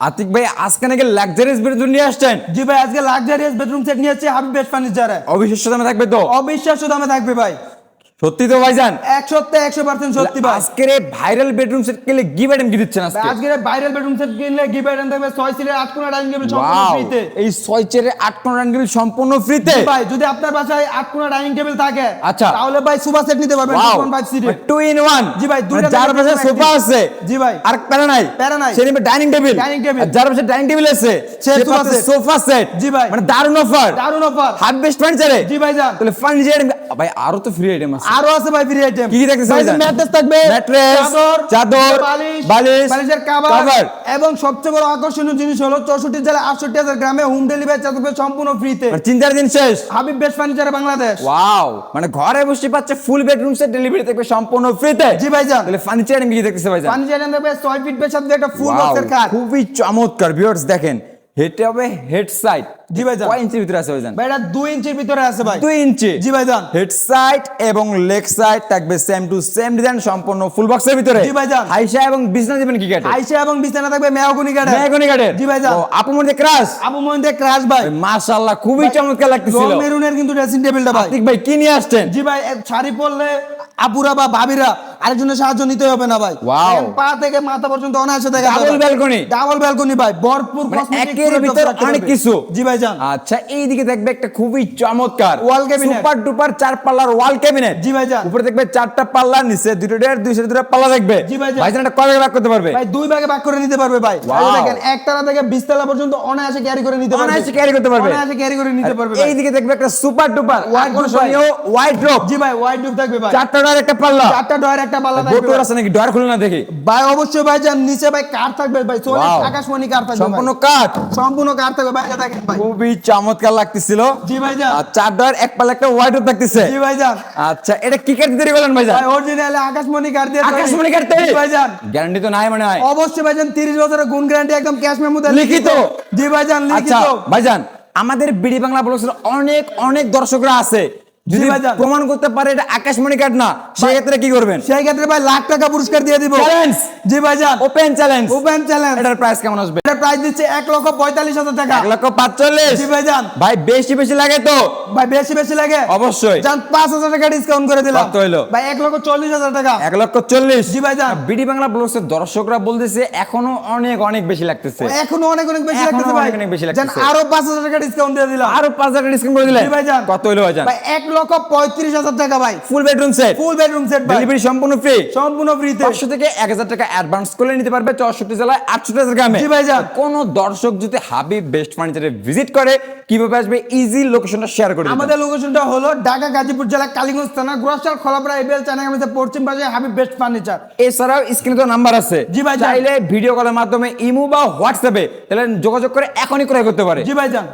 আতিক ভাই আজকে নাকি লাক্সারিয়াস বেডরুম নিয়ে আসছেন? জি ভাই আজকে লাক্সারিয়াস বেডরুম সেট নিয়ে আসছে হাবিব বেস্ট ফার্নিচারে অবিশ্বাস্য দামে থাকবে তো? অবিশ্বাস্য দামে থাকবে ভাই। সত্যি তো ভাইজান? এক সপ্তাহে একশো পার্সেন্ট সত্যি ভাই। আজকের ভাইরাল বেডরুম সেট কেলে গিভ আইটেম কি দিচ্ছেন আজকে? ভাইরাল বেডরুম সেট কিনলে গিফট আইটেম থাকবে ছয় সিটের আট কোনা ডাইনিং টেবিল সম্পূর্ণ ফ্রিতে এই ছয় চেয়ারে আট কোন রানগুলি সম্পূর্ণ ফ্রিতে ভাই যদি আপনার বাসায় আট কোনা ডাইনিং টেবিল থাকে আচ্ছা। তাহলে ভাই সুপার সেট নিতে পারবেন ওয়াও 2.5 সিটের টু ইন ওয়ান জি ভাই, দুইটা যার থেকে পাশে সোফা। আছে জি ভাই। আর প্যারা নাই। প্যারা নাই। সে নিবে ডাইনিং টেবিল Dining table। যার পাশে ডাইনিং টেবিল আছে সে সে sofa পাশে set। সোফা সেট জি ভাই। মানে দারুণ অফার দারুণ অফার হাফ বেস্ট ফার্নিচারে জি ভাই যান তাহলে ফার্নিচার ভাই আরও তো ফ্রি আইটেম আছে। আরও আছে ভাই ফ্রি আইটেম কি কি ভাই জান? ম্যাট্রেস থাকবে Mattress, চাদর চাদর, বালিশ বালিশ, বালিশের কভার এবং সবচেয়ে বড় আকর্ষণীয় জিনিস হলো চৌষট্টি জেলা আটষট্টি হাজার গ্রামে হোম ডেলিভারি চার্জ থাকবে সম্পূর্ণ ফ্রিতে মানে চিন্তার দিন শেষ। হাবিব বেস্ট ফার্নিচারে বাংলাদেশ। ওয়াও মানে ঘরে বসে পাচ্ছে ফুল বেডরুম সেট ডেলিভারি থাকবে সম্পূর্ণ ফ্রিতে জি ভাইজান। তাহলে ফার্নিচার আইটেম কি দেখতেছে ভাই জান? ফার্নিচার থাকবে ছয় ফিট বেশ একটা ফুল বক্সের খাট খুবই চমৎকার ভিউয়ার্স দেখেন। হেডে হবে হেড সাইড। জি ভাইজান। কয় ইঞ্চির ভিতরে আছে ভাইজান? ভাই এটা দুই ইঞ্চির ভিতরে আছে ভাই। দুই ইঞ্চি। জি ভাইজান। হেড সাইড এবং লেগ সাইড থাকবে সেম টু সেম ডিজাইন সম্পূর্ণ ফুল বক্সের ভিতরে। জি ভাইজান। হাইসা এবং বিজনেস দিবেন কি কাটে আইসা এবং বিছানা থাকবে মেয়াগুনি কাঠে মেহগনি কাঠের জি ভাইজান। ও, আপু মধ্যে ক্রাশ আবু মহিন্দে ক্রাশ ভাই। মাশাআল্লাহ খুবই চমৎকার লাগতেছিল। মেরুনের কিন্তু ড্রেসিং টেবিলটা ভাই। আতিক ভাই কি নিয়ে আসছেন? জি ভাই শাড়ি পরলে আপুরা বা ভাবিরা আরেকজনের সাহায্য নিতে হবে না ভাই. পা থেকে মাথা পর্যন্ত অনায়াসে দেখা Double balcony। ডাবল ব্যালকনি ভাই ভরপুর মানে একের ভিতর অনেক কিছু জি ভাই যান আচ্ছা এইদিকে দেখবে একটা খুবই চমৎকার Wall cabinet। সুপার ডুপার চার পাল্লার ওয়াল ক্যাবিনেট জি ভাই যান উপরে দেখবে চারটা পাল্লা নিচে দুটো ডের দুইশো দুটো পাল্লা দেখবে জি ভাই যান। ভাইজান এটা কয় ভাগে ভাগ করতে পারবে ভাই দুই ভাগে ভাগ করে নিতে পারবে ভাই. এই দেখেন একতলা থেকে বিশতলা পর্যন্ত অনায়াসে ক্যারি করে নিতে পারবে অনায়াসে ক্যারি করতে পারবে। অনায়াসে ক্যারি করে নিতে পারবে ভাই। এইদিকে দেখবে একটা সুপার ডুপার ভাই। আকর্ষণীয় হোয়াইট ড্রপ জি ভাই ওয়াইড ডুব থাকবে ভাই চারটা ডোর একটা পাল্লা চারটা ডয়ের একটা পাল্লা থাকবে বোটর আছে নাকি? ডোর খুলে না দেখি। ভাই অবশ্যই ভাই যান নিচে ভাই কার থাকবে ভাই আকাশমণি কার থাকবে সম্পূর্ণ ভাই। কাঠ। সম্পূর্ণ কার থাকবে ভাই দেখেন ভাই। খুবই চমৎকার লাগতেছিল। জি ভাই যান। আর চার ডোর এক পাল্লা একটা থাকতেছে। জি ভাই যান। আচ্ছা এটা কি কাঠ তৈরি করলেন ভাইজান ভাই অরিজিনাল আকাশমণি কার দিয়ে আকাশমণি তৈরি? জি ভাই যান। গ্যারান্টি তো নাই মনে হয়। অবশ্যই ভাইজান 30 বছরের গুণ গ্যারান্টি একদম ক্যাশ মেমোতে লিখিত। জি ভাইজান আচ্ছা লিখিত ভাইজান আমাদের বিডি বাংলা ব্লগসের অনেক অনেক দর্শকরা আছে। যদি ভাইজান। প্রমাণ করতে পারে এটা আকাশমণি কাঠ না সেই ক্ষেত্রে কি করবেন? সেই ক্ষেত্রে ভাই লাখ টাকা পুরস্কার দিয়ে দিব। চ্যালেঞ্জ জি ভাইজান। ওপেন চ্যালেঞ্জ ওপেন চ্যালেঞ্জ এটার প্রাইস কেমন আসবে? এটার প্রাইস দিচ্ছে এক লক্ষ পঁয়তাল্লিশ হাজার টাকা। এক লক্ষ পাঁচচল্লিশ। জি ভাইজান। ভাই বেশি বেশি লাগে তো? ভাই বেশি বেশি লাগে। অবশ্যই। জান পাঁচ হাজার টাকা ডিসকাউন্ট করে দিলাম। কত হইল? ভাই এক লক্ষ চল্লিশ হাজার টাকা। এক লক্ষ চল্লিশ। জি ভাইজান। বিডি বাংলা ব্লগসের দর্শকরা বলতেছে এখনও অনেক অনেক বেশি লাগতেছে। এখনও অনেক অনেক বেশি লাগতেছে ভাই। অনেক বেশি লাগতেছে। আরও পাঁচ হাজার টাকা ডিসকাউন্ট দিয়ে দিলাম। আরও পাঁচ হাজার ডিসকাউন্ট করে দিলেন জি ভাইজান। কত হইল ভাইজান? ভাই এক লক্ষ পঁয়ত্রিশ হাজার টাকা ভাই। Full bedroom set full bedroom set ভাই। ডেলিভারি সম্পূর্ণ ফ্রি সম্পূর্ণ ফ্রিতে পাঁচশো থেকে এক হাজার টাকা অ্যাডভান্স করে নিতে পারবে চৌষট্টি জেলায় আটষট্টি হাজার গ্রামে। জি ভাইজান। কোন দর্শক যদি হাবিব বেস্ট ফার্নিচারে ভিজিট করে কীভাবে আসবে? ইজি লোকেশনটা শেয়ার করে। আমাদের লোকেশনটা হলো ঢাকা গাজীপুর জেলা কালীগঞ্জ থানা গ্রসার খলাপড়া এবিএল চানাগামিতে পশ্চিম পাশে হাবিব বেস্ট ফার্নিচার এছাড়াও স্ক্রিনে তো নাম্বার আছে। জি ভাই চাইলে ভিডিও কলের মাধ্যমে ইমো বা হোয়াটসঅ্যাপে তাহলে যোগাযোগ করে এখনই ক্রয় করতে পারে। জি ভাইজান।